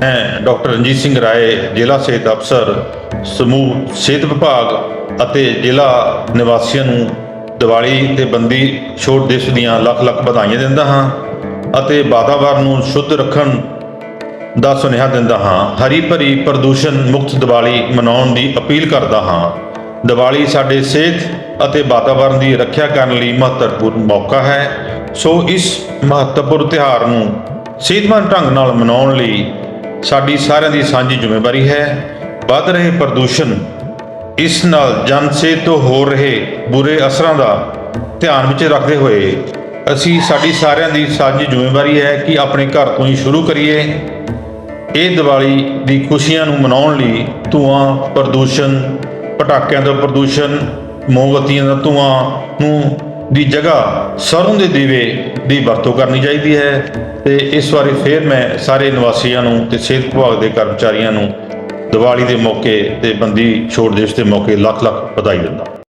ਮੈਂ ਡਾਕਟਰ ਰਣਜੀਤ ਸਿੰਘ ਰਾਏ, ਜ਼ਿਲ੍ਹਾ ਸਿਹਤ ਅਫਸਰ, ਸਮੂਹ ਸਿਹਤ ਵਿਭਾਗ ਅਤੇ ਜ਼ਿਲ੍ਹਾ ਨਿਵਾਸੀਆਂ ਨੂੰ ਦੀਵਾਲੀ ਤੇ ਬੰਦੀ ਛੋੜ ਦਿਵਸ ਦੀਆਂ ਲੱਖ ਲੱਖ ਵਧਾਈਆਂ ਦਿੰਦਾ ਹਾਂ ਅਤੇ ਵਾਤਾਵਰਣ ਨੂੰ ਸ਼ੁੱਧ ਰੱਖਣ ਦਾ ਸੁਨੇਹਾ ਦਿੰਦਾ ਹਾਂ। ਹਰੀ ਭਰੀ ਪ੍ਰਦੂਸ਼ਣ ਮੁਕਤ ਦੀਵਾਲੀ ਮਨਾਉਣ ਦੀ ਅਪੀਲ ਕਰਦਾ ਹਾਂ। ਦੀਵਾਲੀ ਸਾਡੇ ਸਿਹਤ ਅਤੇ ਵਾਤਾਵਰਣ ਦੀ ਰੱਖਿਆ ਕਰਨ ਲਈ ਮਹੱਤਵਪੂਰਨ ਮੌਕਾ ਹੈ। ਸੋ ਇਸ ਮਹੱਤਵਪੂਰਨ ਤਿਉਹਾਰ ਨੂੰ ਸਿਹਤਮੰਦ ਢੰਗ ਨਾਲ ਮਨਾਉਣ ਲਈ ਸਾਡੀ ਸਾਰਿਆਂ ਦੀ ਸਾਂਝੀ ਜ਼ਿੰਮੇਵਾਰੀ ਹੈ। ਵੱਧ ਰਹੇ ਪ੍ਰਦੂਸ਼ਣ, ਇਸ ਨਾਲ ਜਨ ਤੋਂ ਹੋ ਰਹੇ ਬੁਰੇ ਅਸਰਾਂ ਦਾ ਧਿਆਨ ਵਿੱਚ ਰੱਖਦੇ ਹੋਏ ਅਸੀਂ ਸਾਡੀ ਸਾਰਿਆਂ ਦੀ ਸਾਂਝੀ ਜ਼ਿੰਮੇਵਾਰੀ ਹੈ ਕਿ ਆਪਣੇ ਘਰ ਤੋਂ ਹੀ ਸ਼ੁਰੂ ਕਰੀਏ। ਇਹ ਦੀਵਾਲੀ ਦੀ ਖੁਸ਼ੀਆਂ ਨੂੰ ਮਨਾਉਣ ਲਈ ਧੂਆਂ, ਪ੍ਰਦੂਸ਼ਣ, ਪਟਾਕਿਆਂ ਦਾ ਪ੍ਰਦੂਸ਼ਣ, ਮੋਮਬੱਤੀਆਂ ਦਾ ਧੂਆਂ ਨੂੰ ਦੀ ਜਗ੍ਹਾ ਸਰੋਂ ਦੇ ਦੀਵੇ ਦੀ ਵਰਤੋਂ ਕਰਨੀ ਚਾਹੀਦੀ ਹੈ। ਤੇ ਇਸ ਵਾਰੀ ਫੇਰ ਮੈਂ ਸਾਰੇ ਨਿਵਾਸੀਆਂ ਨੂੰ ਤੇ ਸਿਹਤ ਵਿਭਾਗ ਦੇ ਕਰਮਚਾਰੀਆਂ ਨੂੰ ਦੀਵਾਲੀ ਦੇ ਮੌਕੇ ਤੇ ਬੰਦੀ ਛੋੜ ਦਿਵਸ ਦੇ ਮੌਕੇ ਲੱਖ ਲੱਖ ਵਧਾਈ ਦਿੰਦਾ।